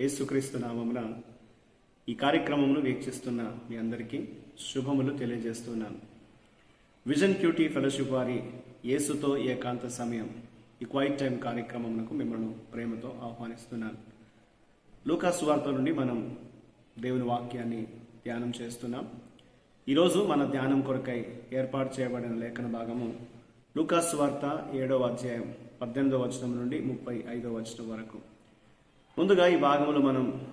యేసుక్రీస్తు నామమున ఈ కార్యక్రమమును వీక్షిస్తున్న మీ అందరికీ శుభములు తెలియజేస్తున్నాను. విజన్ క్యూటీ ఫెలోషిప్ వారి యేసుతో ఏకాంత సమయం ఈ క్వైట్ టైం కార్యక్రమమునకు మిమ్మల్ని ప్రేమతో ఆహ్వానిస్తున్నాను. లూకా వార్త నుండి మనం దేవుని వాక్యాన్ని ధ్యానం చేస్తున్నాం. ఈరోజు మన ధ్యానం కొరకై ఏర్పాటు చేయబడిన లేఖన భాగము లూకా వార్త ఏడవ అధ్యాయం పద్దెనిమిదవ వచనం నుండి ముప్పై ఐదవ వచనం వరకు. ముందుగా ఈ భాగంలో మనం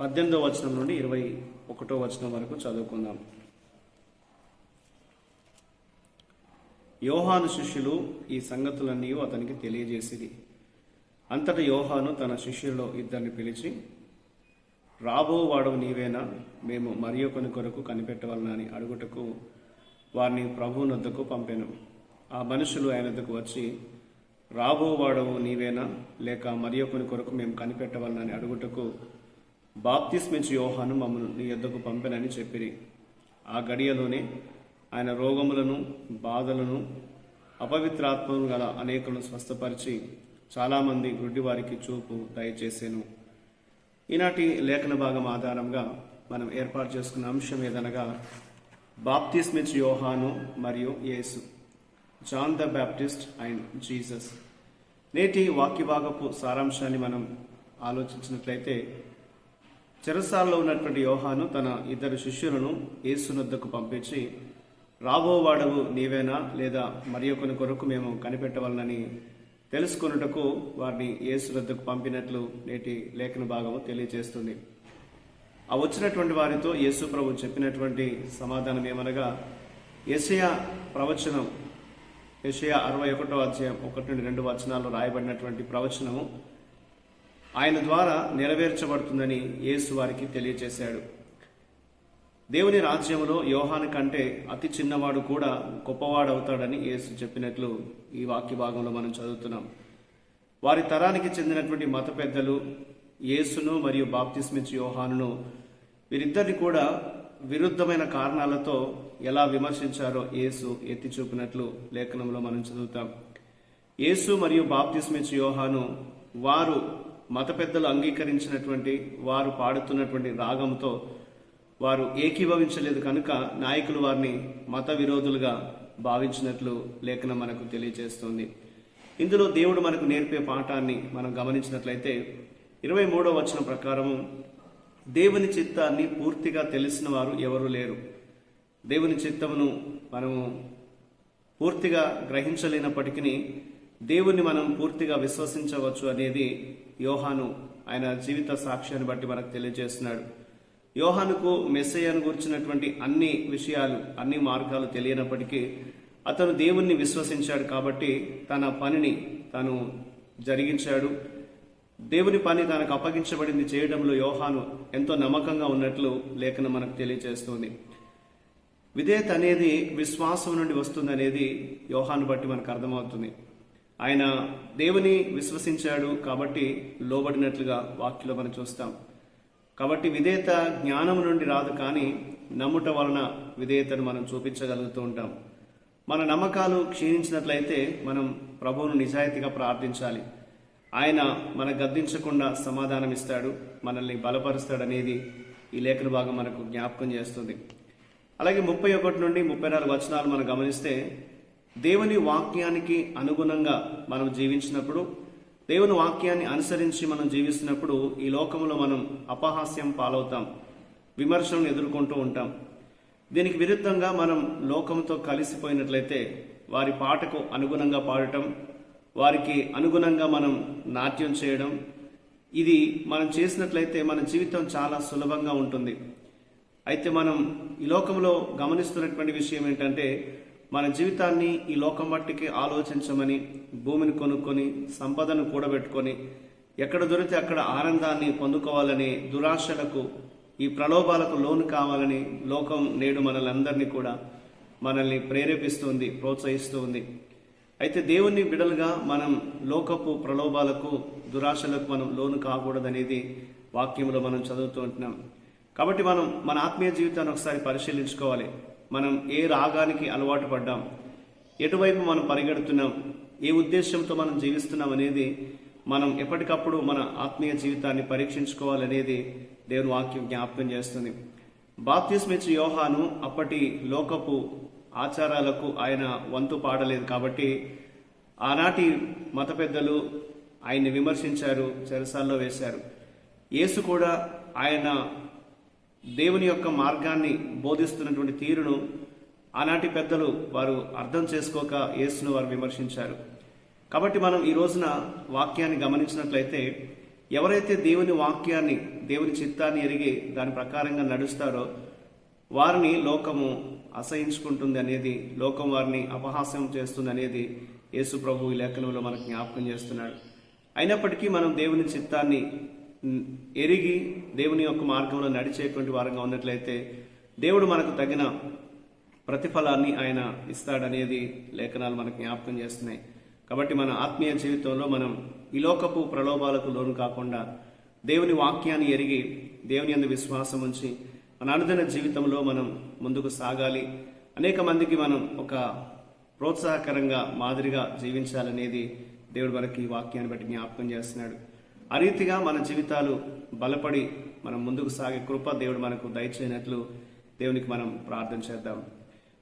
పద్దెనిమిదో వచనం నుండి ఇరవై ఒకటో వచనం వరకు చదువుకుందాం. యోహాను శిష్యులు ఈ సంగతులన్నీ అతనికి తెలియజేసిది అంతట యోహాను తన శిష్యుల్లో ఇద్దరిని పిలిచి రాబోవాడు నీవేనా? మేము మరి ఒకని కొరకు కనిపెట్టవలనని అడుగుటకు వారిని ప్రభువునద్దకు పంపాను. ఆ మనుషులు ఆయన వచ్చి రాబోవాడవు నీవేనా? లేక మరి ఒకని కొరకు మేము కనిపెట్టవలనని అడుగుటకు బాప్తిస్మించి యోహాను మమ్మల్ని నీ ఎద్దకు పంపెనని చెప్పిరి. ఆ గడియలోనే ఆయన రోగములను బాధలను అపవిత్రాత్మలు గల అనేకులను స్వస్థపరిచి చాలామంది గుడ్డివారికి చూపు దయచేసాను. ఈనాటి లేఖన భాగం ఆధారంగా మనం ఏర్పాటు చేసుకున్న అంశం ఏదనగా బాప్తిస్మిచ్ యోహాను మరియు యేసు. John the Baptist and Jesus. నేటి వాక్యభాగపు సారాంశాన్ని మనం ఆలోచించినట్లయితే చెరసాల్లో ఉన్నటువంటి యోహాను తన ఇద్దరు శిష్యులను ఏసునొద్దకు పంపించి రాబోవాడవు నీవేనా లేదా మరి ఒకని కొరకు మేము కనిపెట్టవలనని తెలుసుకొనుటకు వారిని ఏసునొద్దకు పంపినట్లు నేటి లేఖన భాగము తెలియజేస్తుంది. ఆ వచ్చినటువంటి వారితో యేసు ప్రభు చెప్పినటువంటి సమాధానం ఏమనగా యెషయా ప్రవచనం యెషయా అరవై ఒకటో అధ్యాయం ఒకటి నుండి రెండు వచనాల్లో రాయబడినటువంటి ప్రవచనము ఆయన ద్వారా నెరవేర్చబడుతుందని యేసు వారికి తెలియజేశాడు దేవుని రాజ్యంలో యోహాను కంటే అతి చిన్నవాడు కూడా గొప్పవాడవుతాడని యేసు చెప్పినట్లు ఈ వాక్య భాగంలో మనం చదువుతున్నాం. వారి తరానికి చెందినటువంటి మత పెద్దలు యేసును మరియు బాప్తిస్మిచ్ యోహానును వీరిద్దరిని కూడా విరుద్ధమైన కారణాలతో ఎలా విమర్శించారో యేసు ఎత్తి చూపినట్లు లేఖనంలో మనం చదువుతాం. యేసు మరియు బాప్తిస్మిచ్ యోహాను వారు మత పెద్దలు అంగీకరించినటువంటి వారు పాడుతున్నటువంటి రాగంతో వారు ఏకీభవించలేదు కనుక నాయకులు వారిని మత విరోధులుగా భావించినట్లు లేఖనం మనకు తెలియజేస్తుంది. ఇందులో దేవుడు మనకు నేర్పే పాఠాన్ని మనం గమనించినట్లయితే ఇరవై మూడో వచనం ప్రకారము దేవుని చిత్తాన్ని పూర్తిగా తెలిసిన వారు ఎవరు లేరు. దేవుని చిత్తమును మనము పూర్తిగా గ్రహించలేనప్పటికీ దేవుణ్ణి మనం పూర్తిగా విశ్వసించవచ్చు అనేది యోహాను ఆయన జీవిత సాక్ష్యాన్ని బట్టి మనకు తెలియజేస్తున్నాడు. యోహానుకు మెస్సయ్యను గురించినటువంటి అన్ని విషయాలు అన్ని మార్గాలు తెలియనప్పటికీ అతను దేవుణ్ణి విశ్వసించాడు కాబట్టి తన పనిని తను జరిగించాడు. దేవుని పని తనకు అప్పగించబడింది చేయడంలో యోహాను ఎంతో నమ్మకంగా ఉన్నట్లు లేఖనం మనకు తెలియజేస్తుంది విధేయత అనేది విశ్వాసం నుండి వస్తుందనేది యోహాను బట్టి మనకు అర్థమవుతుంది. ఆయన దేవుని విశ్వసించాడు కాబట్టి లోబడినట్లుగా వాక్యలో మనం చూస్తాం. కాబట్టి విధేయత జ్ఞానం నుండి రాదు కానీ నమ్ముట వలన విధేయతను మనం చూపించగలుగుతూ ఉంటాం. మన నమ్మకాలు క్షీణించినట్లయితే మనం ప్రభువును నిజాయితీగా ప్రార్థించాలి. ఆయన మన గద్దించకుండా సమాధానం ఇస్తాడు మనల్ని బలపరుస్తాడు అనేది ఈ లేఖన భాగం మనకు జ్ఞాపకం చేస్తుంది. అలాగే ముప్పై ఒకటి నుండి ముప్పై నాలుగు వచనాలు మనం గమనిస్తే దేవుని వాక్యానికి అనుగుణంగా మనం జీవించినప్పుడు దేవుని వాక్యాన్ని అనుసరించి మనం జీవిస్తున్నప్పుడు ఈ లోకంలో మనం అపహాస్యం పాలవుతాం విమర్శలను ఎదుర్కొంటూ ఉంటాం. దీనికి విరుద్ధంగా మనం లోకంతో కలిసిపోయినట్లయితే వారి పాటకు అనుగుణంగా పాడటం వారికి అనుగుణంగా మనం నాట్యం చేయడం ఇది మనం చేసినట్లయితే మన జీవితం చాలా సులభంగా ఉంటుంది. అయితే మనం ఈ లోకంలో గమనిస్తున్నటువంటి విషయం ఏంటంటే మన జీవితాన్ని ఈ లోకం మట్టికి ఆలోచించమని భూమిని కొనుక్కొని సంపదను కూడబెట్టుకొని ఎక్కడ దొరికితే అక్కడ ఆనందాన్ని పొందుకోవాలని దురాశలకు ఈ ప్రలోభాలకు లోను కావాలని లోకం నేడు మనల్ని కూడా మనల్ని ప్రేరేపిస్తుంది ప్రోత్సహిస్తూ ఉంది. అయితే దేవుని బిడలుగా మనం లోకపు ప్రలోభాలకు దురాశలకు మనం లోను కాకూడదనేది వాక్యంలో మనం చదువుతూ ఉంటున్నాం. కాబట్టి మనం మన ఆత్మీయ జీవితాన్ని ఒకసారి పరిశీలించుకోవాలి. మనం ఏ రాగానికి అలవాటు పడ్డాం? ఎటువైపు మనం పరిగెడుతున్నాం? ఏ ఉద్దేశంతో మనం జీవిస్తున్నాం అనేది మనం ఎప్పటికప్పుడు మన ఆత్మీయ జీవితాన్ని పరీక్షించుకోవాలనేది దేవుని వాక్యం జ్ఞాపకం చేస్తుంది. బాప్తిస్మిచ్చి యోహాను అప్పటి లోకపు ఆచారాలకు ఆయన వంతు పాడలేదు కాబట్టి ఆనాటి మత పెద్దలు ఆయన్ని విమర్శించారు చెరసాల్లో వేశారు. యేసు కూడా ఆయన దేవుని యొక్క మార్గాన్ని బోధిస్తున్నటువంటి తీరును ఆనాటి పెద్దలు వారు అర్థం చేసుకోక యేసును వారు విమర్శించారు. కాబట్టి మనం ఈ రోజున వాక్యాన్ని గమనించినట్లయితే ఎవరైతే దేవుని వాక్యాన్ని దేవుని చిత్తాన్ని ఎరిగి దాని ప్రకారంగా నడుస్తారో వారిని లోకము అసహించుకుంటుంది అనేది లోకం వారిని అపహాస్యం చేస్తుంది అనేది యేసు ప్రభు ఈ లేఖనంలో మనకు జ్ఞాపకం చేస్తున్నాడు. అయినప్పటికీ మనం దేవుని చిత్తాన్ని ఎరిగి దేవుని యొక్క మార్గంలో నడిచేటువంటి వారంగా ఉన్నట్లయితే దేవుడు మనకు తగిన ప్రతిఫలాన్ని ఆయన ఇస్తాడనేది లేఖనాలు మనకు జ్ఞాపకం చేస్తున్నాయి. కాబట్టి మన ఆత్మీయ జీవితంలో మనం ఈ లోకపు ప్రలోభాలకు లోను కాకుండా దేవుని వాక్యాన్ని ఎరిగి దేవుని అందు విశ్వాసం ఉంచి మన అనుదిన జీవితంలో మనం ముందుకు సాగాలి. అనేక మందికి మనం ఒక ప్రోత్సాహకరంగా మాదిరిగా జీవించాలనేది దేవుడు మనకి ఈ వాక్యాన్ని బట్టి జ్ఞాపకం చేస్తున్నాడు. ఆ రీతిగా మన జీవితాలు బలపడి మనం ముందుకు సాగే కృప దేవుడు మనకు దయచేయనట్లు దేవునికి మనం ప్రార్థన చేద్దాం.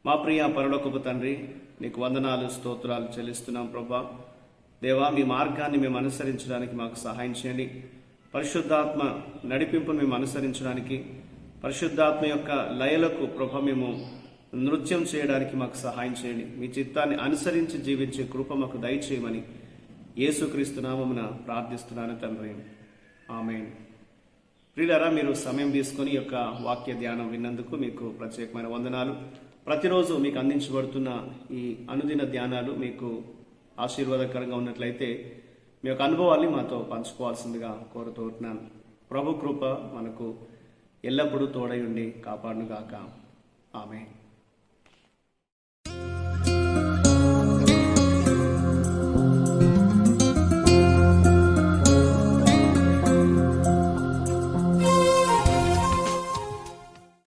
మా ప్రియ పరలోకపు తండ్రి నీకు వందనాలు స్తోత్రాలు చెల్లిస్తున్నాం ప్రభా. దేవా మీ మార్గాన్ని మేము అనుసరించడానికి మాకు సహాయం చేయండి. పరిశుద్ధాత్మ నడిపింపును మేము అనుసరించడానికి పరిశుద్ధాత్మ యొక్క లయలకు ప్రభ మేము నృత్యం చేయడానికి మాకు సహాయం చేయండి. మీ చిత్తాన్ని అనుసరించి జీవించే కృప మాకు దయచేయమని యేసుక్రీస్తు నామమున ప్రార్థిస్తున్నాను తండ్రి. ఆమె ప్రియులరా మీరు సమయం తీసుకొని యొక్క వాక్య ధ్యానం విన్నందుకు మీకు ప్రత్యేకమైన వందనాలు. ప్రతిరోజు మీకు అందించబడుతున్న ఈ అనుదిన ధ్యానాలు మీకు ఆశీర్వాదకరంగా ఉన్నట్లయితే మీ యొక్క అనుభవాల్ని మాతో పంచుకోవాల్సిందిగా కోరుతూ ఉంటున్నాను. ప్రభు కృప మనకు ఎల్లప్పుడూ తోడయుండి కాపాడునుగాక. ఆమె